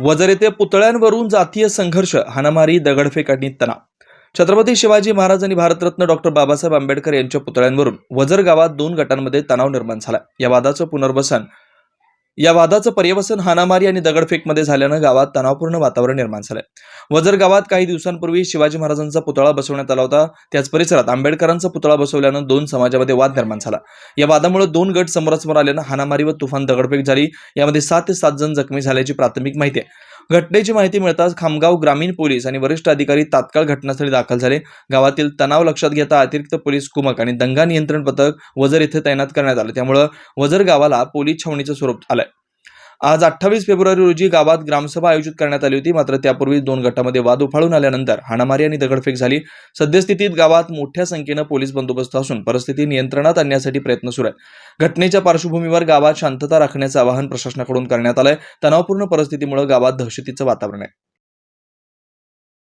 वजर येथे पुतळ्यांवरून जातीय संघर्ष हाणामारी दगडफेक आणि तणाव. छत्रपती शिवाजी महाराज आणि भारतरत्न डॉक्टर बाबासाहेब आंबेडकर यांच्या पुतळ्यांवरून वजर गावात दोन गटांमध्ये तणाव निर्माण झाला. या वादाचं पुनर्वसन या वादाचं पर्यवसन हानामारी आणि दगडफेकमध्ये झाल्यानं गावात तणावपूर्ण वातावरण निर्माण झालंय. वजर गावात काही दिवसांपूर्वी शिवाजी महाराजांचा पुतळा बसवण्यात आला होता त्याच परिसरात आंबेडकरांचा पुतळा बसवल्यानं दोन समाजामध्ये वाद निर्माण झाला. या वादामुळे दोन गट समोरासमोर आल्यानं हानामारी व तुफान दगडफेक झाली. यामध्ये सात ते सात जण जखमी झाल्याची प्राथमिक माहिती आहे. घटनेची माहिती मिळताच खामगाव ग्रामीण पोलीस आणि वरिष्ठ अधिकारी तात्काळ घटनास्थळी दाखल झाले. गावातील तणाव लक्षात घेता अतिरिक्त पोलीस कुमक आणि दंगा नियंत्रण पथक वजर येथे तैनात करण्यात आलं. त्यामुळं वजर गावाला पोलीस छावणीचं स्वरूप आलंय. आज अठ्ठावीस फेब्रुवारी रोजी गावात ग्रामसभा आयोजित करण्यात आली होती. मात्र त्यापूर्वी दोन गटामध्ये वाद उफाळून आल्यानंतर हाणामारी आणि दगडफेक झाली. सद्यस्थितीत गावात मोठ्या संख्येनं पोलीस बंदोबस्त असून परिस्थिती नियंत्रणात आणण्यासाठी प्रयत्न सुरू आहेत. घटनेच्या पार्श्वभूमीवर गावात शांतता राखण्याचं आवाहन प्रशासनाकडून करण्यात आलंय. तणावपूर्ण परिस्थितीमुळे गावात दहशतीचं वातावरण आहे.